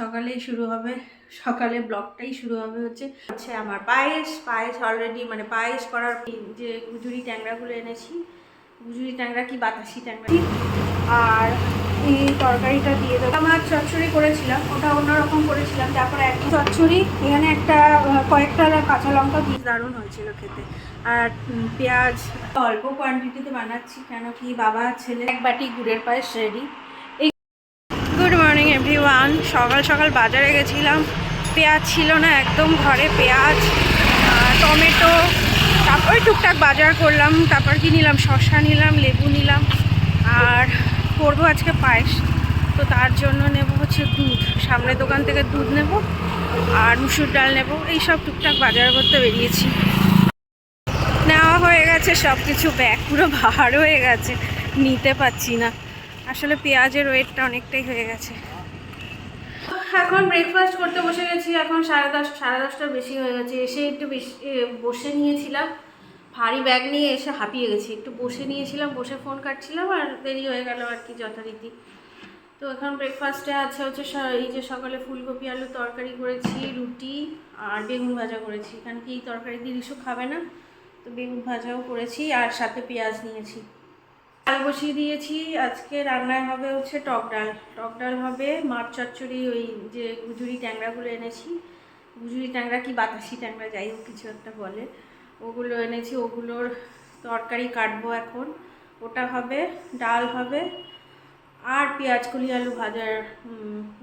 সকালেই শুরু হবে, সকালে ব্লগটাই শুরু হবে হচ্ছে হচ্ছে আমার পায়েস পায়েস অলরেডি মানে পায়েস করার যে গুজুরি ট্যাংরাগুলো এনেছি, গুজুরি ট্যাংরা কি বাতাসি ট্যাংরা? আর এই তরকারিটা দিয়ে দেবো। আমার চচ্চড়ি করেছিলাম, ওটা অন্যরকম করেছিলাম, তারপরে এক চচ্চড়ি, এখানে একটা, কয়েকটা কাঁচা লঙ্কা দিয়ে দারুণ হয়েছিল খেতে। আর পেঁয়াজ, অল্প কোয়ান্টিটিতে বানাচ্ছি, কেন কি বাবা, ছেলে, এক বাটি গুড়ের পায়েস রেডি এভরিওয়ান সকাল সকাল বাজারে গেছিলাম। পেঁয়াজ ছিল না একদম ঘরে, পেঁয়াজ টমেটো তারপরে টুকটাক বাজার করলাম, তারপর কি নিলাম? শসা নিলাম, লেবু নিলাম, আর করব আজকে পায়েস। তো তার জন্য নেব হচ্ছে দুধ। সামনের দোকান থেকে দুধ নেব, আর মুসুর ডাল নেব। এইসব টুকটাক বাজার করতে বেরিয়েছি। নেওয়া হয়ে গেছে সব কিছু ব্যাগ পুরো ভার হয়ে গেছে। নিতে পারছি না। আসলে পেঁয়াজের ওয়েটটা অনেকটাই হয়ে গেছে। এখন ব্রেকফাস্ট করতে বসে গেছি, এখন সাড়ে দশ, সাড়ে দশটার বেশি হয়ে গেছে। এসে একটু বেশি বসে নিয়েছিলাম। ভারী ব্যাগ নিয়ে এসে হাঁপিয়ে গেছি। একটু বসে নিয়েছিলাম, বসে ফোন কাটছিলাম আর দেরি হয়ে গেল আর কি যথারীতি। তো এখন ব্রেকফাস্টে আছে হচ্ছে এই যে সকালে ফুলকপি আলু তরকারি করেছি, রুটি আর বেগুন ভাজা করেছি। কারণ কি এই তরকারি দিয়ে কিছু খাবে না? তো বেগুন ভাজাও করেছি আর সাথে পেঁয়াজ নিয়েছি। ডাল বসিয়ে দিয়েছি। আজকে রান্নায় হবে হচ্ছে টক ডাল। টক ডাল হবে মাছ চচ্চড়ি, ওই যে গুজুরি ট্যাংরাগুলো এনেছি। গুজুরি ট্যাংরা কি বাতাসি ট্যাংরা, যাই হোক কিছু একটা বলে। ওগুলো এনেছি, ওগুলোর তরকারি কাটবো এখন। ওটা হবে, ডাল হবে, আর পেঁয়াজ কলি আলু ভাজার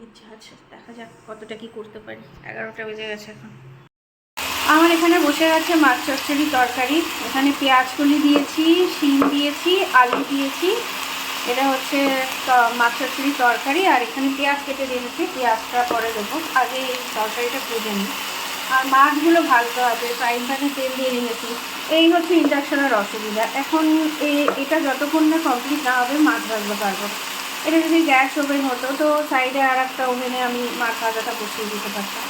ইচ্ছা আছে। দেখা যাক কতটা কি করতে পারি। এগারোটা বেজে গেছে এখন। আমার এখানে বসে আছে মাছ চচ্চড়ি তরকারি। এখানে পেঁয়াজ কলি দিয়েছি, শিম দিয়েছি, আলু দিয়েছি। এটা হচ্ছে মাছ চচ্চড়ি তরকারি। আর এখানে পেঁয়াজ কেটে দিয়েছি পেঁয়াজটা পরে দেবো। আগে এই তরকারিটা ভেজে নিই। আর মাছগুলো ভাজতে হবে। ফ্রাইং প্যানে তেল দিয়ে নিয়েছি এই হচ্ছে ইন্ডাকশনের অসুবিধা। এখন এটা যতক্ষণ না কমপ্লিট না হবে, মাছ ভাজতে পারব। এটা যদি গ্যাস ওভেন হতো, তো সাইডে আর একটা ওভেনে আমি মাছ ভাজাটা বসিয়ে দিতে পারতাম।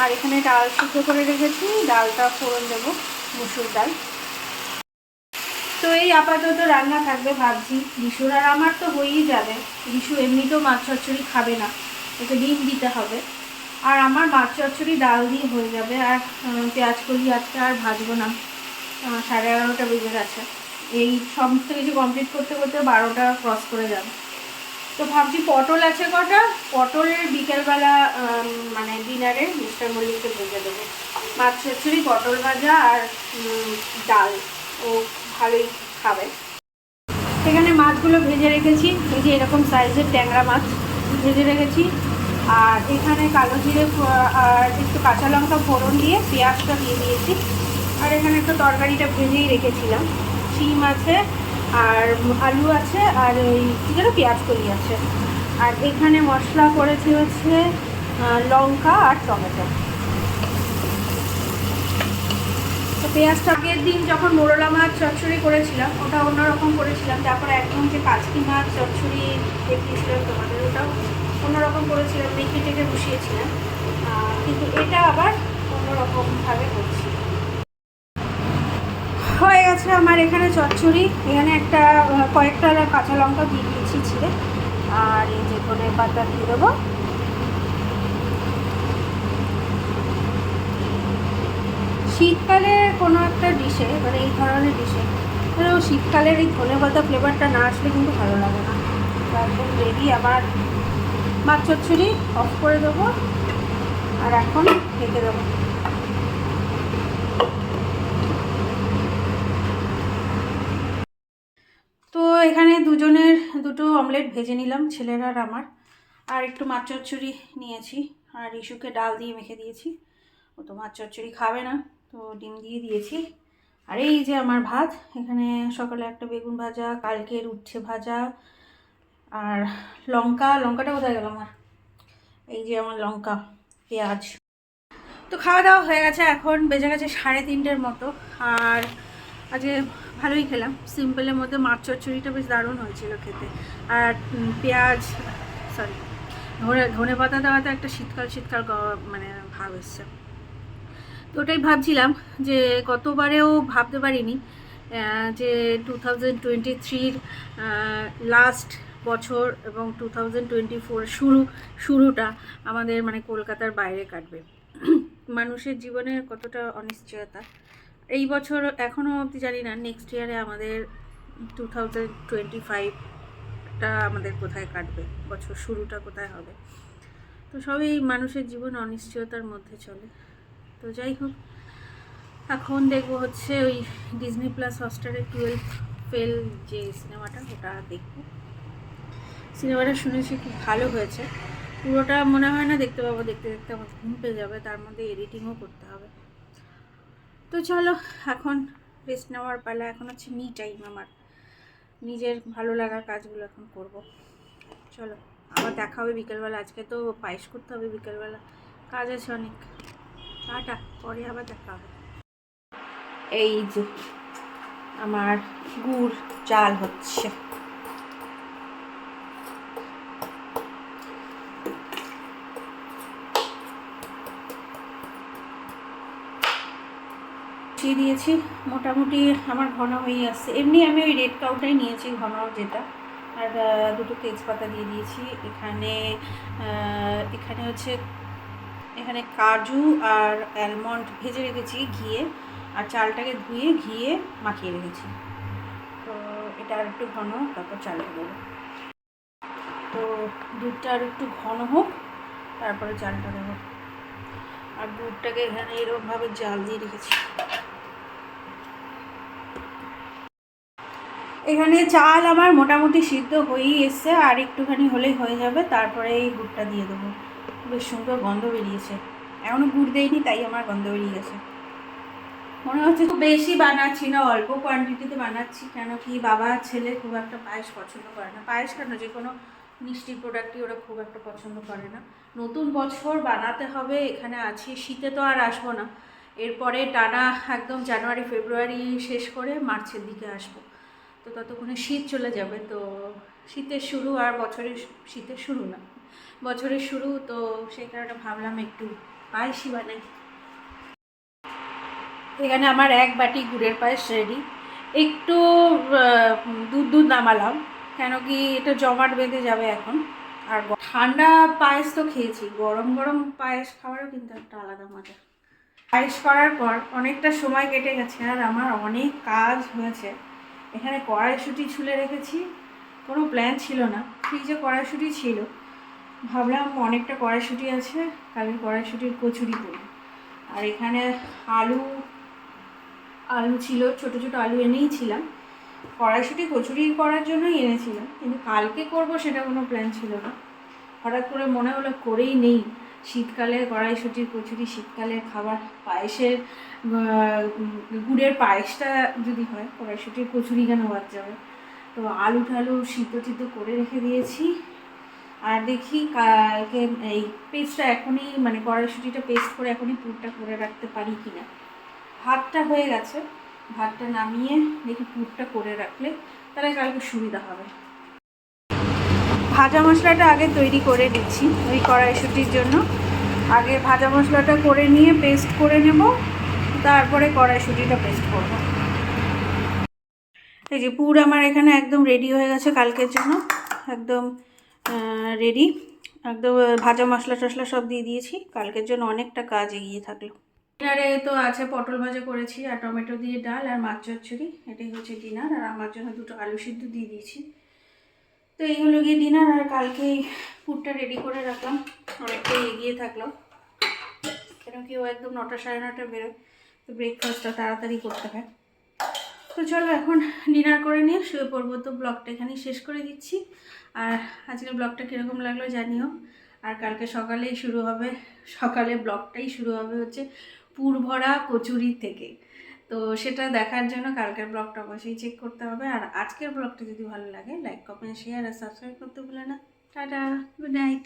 আর এখানে ডাল সিদ্ধ করে রেখেছি। ডালটা ফোড়ন দেবো, মুসুর ডাল। তো এই আপাতত রান্না থাকবে ভাবছি রিসুর আর আমার তো হয়েই যাবে। রিসু এমনিতেও মাছ চচ্চড়ি খাবে না, ওকে ডিম দিতে হবে। আর আমার মাছ চচ্চড়ি ডাল দিয়ে হয়ে যাবে, আর পেঁয়াজ কলি আজকে আর ভাজবো না। সাড়ে এগারোটা বেজে গেছে। এই সমস্ত কিছু কমপ্লিট করতে করতে বারোটা ক্রস করে যাবে। তো ভাবছি পটল আছে কটা? পটলের বিকেলবেলা মানে ডিনারে মিস্টার মল্লিককে ভেজে দেবো। মাছ চচ্চড়ি পটল ভাজা আর ডাল। ও ভালোই খাবে। সেখানে মাছগুলো ভেজে রেখেছি। এই যে এরকম সাইজের ট্যাংরা মাছ ভেজে রেখেছি। আর এখানে কালো জিরে আর একটু কাঁচা লঙ্কা ফোড়ন দিয়ে পেঁয়াজটা দিয়ে দিয়েছি। আর এখানে একটু তরকারিটা ভেজেই রেখেছিলাম। শিম আছে আর আলু আছে, আর ওই কী যেন পেঁয়াজ কলি আছে। আর এখানে মশলা করেছি হচ্ছে লঙ্কা আর টমেটো। তো পেঁয়াজটা আগের দিন যখন মোরলা মাছ চচ্চড়ি করেছিলাম, ওটা অন্যরকম করেছিলাম, তারপরে একদম যে কাচকি মাছ চচ্চড়ি দেখিয়েছিলাম তোমাদের ওটাও, অন্যরকম করেছিলাম মেখে টেকে বসিয়েছিলাম কিন্তু এটা আবার অন্যরকমভাবে করছি গেছে আমার এখানে চচ্চড়ি। এখানে একটা কয়েকটা কাঁচা লঙ্কা দিয়ে দিয়েছি ছিঁড়ে। আর এই যে ধনে পাতা দিয়ে দেবো। শীতকালে কোনো একটা ডিশে মানে এই ধরনের ডিশে শীতকালের এই ধনে পাতা ফ্লেভারটা না আসলে কিন্তু ভালো লাগে না। তো একদম রেডি আবার মাছ চচ্চড়ি অফ করে দেবো। আর এখন ঢেকে দেবো তো এখানে দুজনের দুটো অমলেট ভেজে নিলাম, ছেলের আর আমার। আর একটু মাছ চচ্চড়ি নিয়েছি, আর ইস্যুকে ডাল দিয়ে মেখে দিয়েছি। ও তো মাছ চচ্চড়ি খাবে না, তো ডিম দিয়ে দিয়েছি। আর এই যে আমার ভাত, এখানে সকালে একটা বেগুন ভাজা, কালকের উচ্ছে ভাজা, আর লঙ্কা। লঙ্কাটা কোথায় গেল আমার? এই যে আমার লঙ্কা, পেঁয়াজ। তো খাওয়া দাওয়া হয়ে গেছে এখন, বেজে গেছে সাড়ে তিনটের মতো। আর আজকে ভালোই খেলাম। সিম্পলের মধ্যে মাছ চচ্চড়িটা বেশ দারুণ হয়েছিল খেতে। আর পেঁয়াজ সরি ধনে ধনে পাতা দেওয়াতে একটা শীতকাল শীতকাল মানে ভাব এসছে। তো ওটাই ভাবছিলাম যে, গতবারেও ভাবতে পারিনি যে টু থাউজেন্ড টোয়েন্টি থ্রির লাস্ট বছর এবং টু থাউজেন্ড টোয়েন্টি ফোর শুরু, শুরুটা আমাদের মানে কলকাতার বাইরে কাটবে। মানুষের জীবনের কতটা অনিশ্চয়তা এই বছর এখনও অবধি জানি না নেক্সট ইয়ারে আমাদের টু থাউজেন্ড টোয়েন্টি ফাইভটা আমাদের কোথায় কাটবে, বছর শুরুটা কোথায় হবে? তো সবই মানুষের জীবন অনিশ্চয়তার মধ্যে চলে। তো যাই হোক, এখন দেখব হচ্ছে ওই ডিজনি প্লাস হটস্টারের টুয়েলভ ফেল যে সিনেমাটা, ওটা দেখব। সিনেমাটা শুনেছি, খুব ভালো হয়েছে। পুরোটা মনে হয় না দেখতে পাবো, দেখতে দেখতে আমার ঘুম পেয়ে যাবে, তার মধ্যে এডিটিংও করতে হবে। তো চলো, এখন রেস্ট নেওয়ার পালা। এখন হচ্ছে মি টাইম আমার। নিজের ভালো লাগার কাজগুলো এখন করব। চলো, আবার দেখা হবে বিকেলবেলা। আজকে তো পায়েস করতে হবে বিকেলবেলা। কাজ আছে অনেক। টাটা, পরে আবার দেখা হবে। এই যে, আমার গুড়, চাল হচ্ছে। দিয়ে দিয়েছি। মোটামুটি আমার ঘন হয়ে আসছে। এমনি আমি ওই রেড কাউটাই নিয়েছি ঘন যেটা। আর দুটো তেজপাতা দিয়ে দিয়েছি। এখানে এখানে হচ্ছে, এখানে কাজু আর অ্যালমন্ড ভেজে রেখেছি ঘিয়ে। আর চালটাকে ধুয়ে ঘিয়ে মাখিয়ে রেখেছি। তো এটা আর একটু ঘন, তারপর চালটা দেবো। তো দুধটা আর একটু ঘন হোক, তারপরে চালটা দেবো। আর দুধটাকে এখানে এরকমভাবে জাল দিয়ে রেখেছি। এখানে চাল আমার মোটামুটি সিদ্ধ হয়েই এসছে, আর একটুখানি হলেই হয়ে যাবে, তারপরে এই গুড়টা দিয়ে দেবো। বেশ সুন্দর গন্ধ বেরিয়েছে। এখনও গুড় দেয়নি, তাই আমার গন্ধ বেরিয়ে গেছে। মনে হচ্ছে খুব বেশি বানাচ্ছি না, অল্প কোয়ান্টিটিতে বানাচ্ছি, কেন কি বাবা ছেলে খুব একটা পায়েস পছন্দ করে না। পায়েস কেন? যে কোনো মিষ্টি প্রোডাক্টই ওরা খুব একটা পছন্দ করে না। নতুন বছর বানাতে হবে, এখানে আছি, শীতে তো আর আসব না। এরপরে টানা একদম জানুয়ারি, ফেব্রুয়ারি শেষ করে মার্চের দিকে আসব। তো ততক্ষণে শীত চলে যাবে, তো শীতের শুরু আর বছরের শীতের শুরু না, বছরের শুরু। তো সেই কারণে ভাবলাম একটু পায়েসই বানাই। এখানে আমার এক বাটি গুড়ের পায়েস রেডি একটু দুধ দুধ নামালাম। কেন কি এটা জমাট বেঁধে যাবে এখন? আর ঠান্ডা পায়েস তো খেয়েছি, গরম গরম পায়েস খাওয়ারও কিন্তু একটা আলাদা মজা। পায়েস করার পর অনেকটা সময় কেটে গেছে আর আমার অনেক কাজ হয়েছে। এখানে কড়াইশুঁটি ছুলে রেখেছি, কোনো প্ল্যান ছিল না। ফ্রিজে কড়াইশুঁটি ছিল, ভাবলাম অনেকটা কড়াইশুঁটি আছে, কালকে কড়াইশুঁটির কচুরি করি আর এখানে আলু আলু ছিল, ছোট ছোট আলু এনেই ছিলাম। কড়াইশুঁটি কচুরি করার জন্যই এনেছিলাম, কিন্তু কালকে করব সেটা কোনো প্ল্যান ছিল না। হঠাৎ করে মনে হলো করেই নেই। শীতকালে কড়াইশুঁটির কচুরি, শীতকালের খাবার, পায়েসের গুড়ের পায়েসটা যদি হয়, কড়াইশুঁটির কচুরি কেন বাদ যাবে? তো আলু টালু সিদ্ধ টিদ্ধ করে রেখে দিয়েছি। আর দেখি কালকে এই পেস্টটা এখনই মানে কড়াইশুঁটিটা পেস্ট করে এখনই পুরটা করে রাখতে পারি কি না ভাতটা হয়ে গেছে। ভাতটা নামিয়ে দেখি পুরটা করে রাখলে তাহলে কালকে সুবিধা হবে। ভাজা মশলাটা আগে তৈরি করে নিচ্ছি ওই কড়াইশুটির জন্য। আগে ভাজা মশলাটা করে নিয়ে পেস্ট করে নেব, তারপরে কড়াইশুটিটা পেস্ট করব। এই যে পুর আমার এখানে একদম রেডি হয়ে গেছে কালকের জন্য, একদম রেডি একদম ভাজা মশলা টশলা সব দিয়ে দিয়েছি, কালকের জন্য অনেকটা কাজ এগিয়ে থাকল। ডিনারে তো আছে পটল ভাজা করেছি আর টমেটো দিয়ে ডাল আর মাছ চচ্চড়ি। এটাই হচ্ছে ডিনার আর আমার জন্য দুটো আলু সিদ্ধ দিয়ে দিয়েছি। তো এইগুলো গিয়ে ডিনার আর কালকে ফুডটা রেডি করে রাখলাম। অনেকটাই এগিয়ে থাকল। কেন কি ও একদম নটা সাড়ে নটা বেরোয়, তো ব্রেকফাস্টটা তাড়াতাড়ি করতে হয়। তো চলো এখন ডিনার করে নিয়ে শুয়ে পড়ব। তো ব্লগটা এখানেই শেষ করে দিচ্ছি। আর আজকের ব্লগটা কীরকম লাগল জানিও। আর কালকে সকালেই শুরু হবে, সকালে ব্লগটাই শুরু হবে হচ্ছে পুরভরা কচুরি থেকে। তো সেটা দেখার জন্য কালকের ব্লগটা অবশ্যই চেক করতে হবে। আর আজকের ব্লগটা যদি ভালো লাগে লাইক কমেন্ট শেয়ার আর সাবস্ক্রাইব করতে ভুলে না। Tata good night